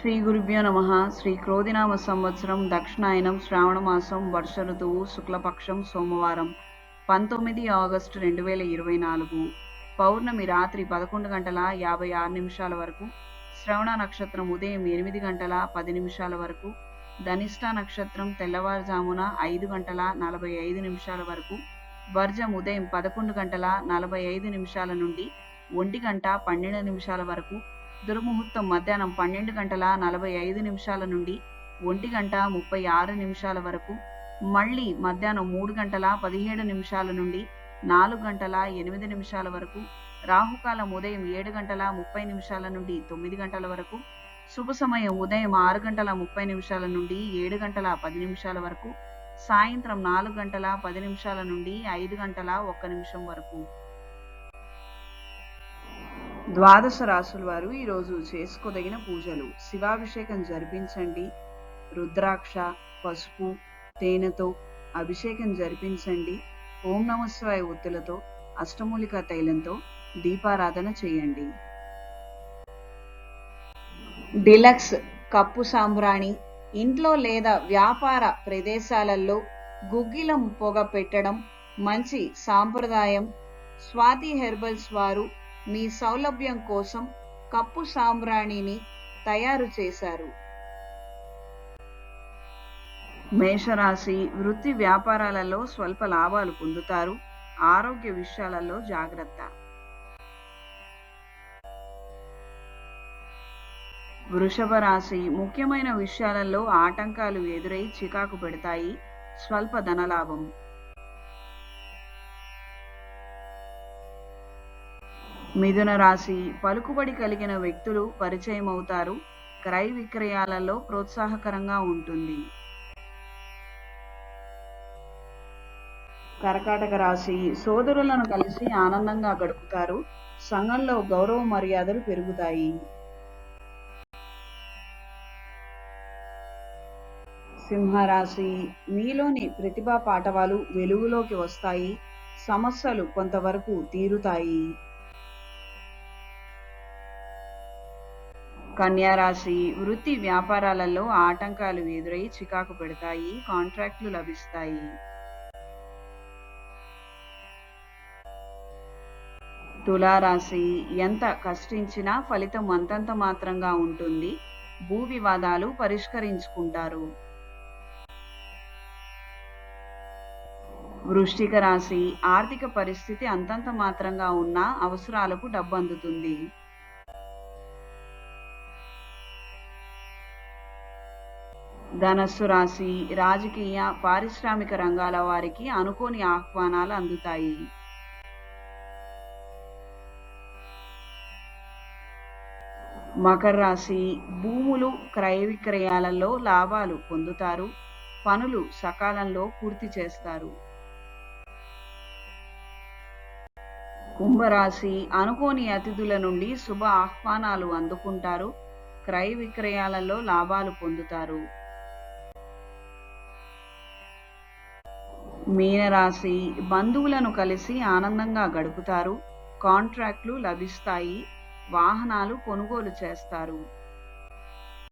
శ్రీ గురుభ్యో నమ. శ్రీ క్రోధినామ సంవత్సరం దక్షిణాయనం శ్రావణ మాసం వర్ష ఋతువు శుక్లపక్షం సోమవారం. పంతొమ్మిది ఆగస్టు రెండు వేల ఇరవై నాలుగు. పౌర్ణమి రాత్రి పదకొండు గంటల యాభై ఆరు నిమిషాల వరకు శ్రవణ నక్షత్రం ఉదయం ఎనిమిది గంటల పది నిమిషాల వరకు ధనిష్ట నక్షత్రం తెల్లవారుజామున ఐదు గంటల నలభై ఐదు నిమిషాల వరకు వర్జం ఉదయం పదకొండు గంటల నలభై ఐదు నిమిషాల నుండి ఒంటి గంట పన్నెండు నిమిషాల వరకు దుర్ముహూర్తం మధ్యాహ్నం పన్నెండు గంటల నలభై ఐదు నిమిషాల నుండి ఒంటి గంట ముప్పై ఆరు నిమిషాల వరకు మళ్ళీ మధ్యాహ్నం మూడు గంటల పదిహేడు నిమిషాల నుండి నాలుగు గంటల ఎనిమిది నిమిషాల వరకు రాహుకాలం ఉదయం ఏడు గంటల ముప్పై నిమిషాల నుండి తొమ్మిది గంటల వరకు శుభ సమయం ఉదయం ఆరు గంటల ముప్పై నిమిషాల నుండి ఏడు గంటల పది నిమిషాల వరకు సాయంత్రం నాలుగు గంటల పది నిమిషాల నుండి ఐదు గంటల ఒక్క నిమిషం వరకు. ద్వాదశ రాసుల వారు ఈరోజు చేసుకోదగిన పూజలు. శివాభిషేకం జరిపించండి. రుద్రాక్ష పసుపు తేనెతో అభిషేకం జరిపించండి. ఓం నమస్వాయ ఒత్తులతో అష్టమూలిక తైలంతో దీపారాధన చేయండి. డిలక్స్ కప్పు సాంబ్రాణి ఇంట్లో లేదా వ్యాపార ప్రదేశాలలో గుగ్గిలం పొగ పెట్టడం మంచి సాంప్రదాయం. స్వాతి హెర్బల్స్ వారు మీ సౌలభ్యం కోసం కప్పు సాంబ్రాణిని తయారు చేశారు. మేషరాశి వృత్తి వ్యాపారాలలో స్వల్ప లాభాలు పొందుతారు. ఆరోగ్య విషయాలలో జాగ్రత్త. వృషభ రాశి ముఖ్యమైన విషయాలలో ఆటంకాలు ఎదురై చికాకు పెడతాయి. స్వల్ప ధనలాభం. మిథున రాశి పలుకుబడి కలిగిన వ్యక్తులు పరిచయం అవుతారు క్రయ విక్రయాలలో ప్రోత్సాహకరంగా ఉంటుంది. కర్కాటక రాశి సోదరులను కలిసి ఆనందంగా గడుపుతారు. సంఘంలో గౌరవ మర్యాదలు పెరుగుతాయి. సింహరాశి మీలోని ప్రతిభా పాఠవాలు వెలుగులోకి వస్తాయి. సమస్యలు కొంతవరకు తీరుతాయి. కన్యారాశి వృత్తి వ్యాపారాలలో ఆటంకాలు ఎదురై చికాకు పెడతాయి కాంట్రాక్టులు లభిస్తాయి. తులారాశి ఎంత కష్టించినా ఫలితం అంతంత మాత్రంగా ఉంటుంది. భూ వివాదాలు పరిష్కరించుకుంటారు. వృష్టిక రాశి ఆర్థిక పరిస్థితి అంతంత మాత్రంగా ఉన్నా అవసరాలకు డబ్బు అందుతుంది. ధనస్సు రాశి రాజకీయ పారిశ్రామిక రంగాల వారికి అనుకోని ఆహ్వానాలు అందుతాయి. మకర రాశి భూములు క్రయ విక్రయాలలో లాభాలు పొందుతారు. పనులు సకాలంలో పూర్తి చేస్తారు. కుంభరాశి అనుకోని అతిథుల నుండి శుభ ఆహ్వానాలు అందుకుంటారు. క్రయ విక్రయాలలో లాభాలు పొందుతారు. మీనరాశి బంధువులను కలిసి ఆనందంగా గడుపుతారు. కాంట్రాక్ట్లు లభిస్తాయి. వాహనాలు కొనుగోలు చేస్తారు.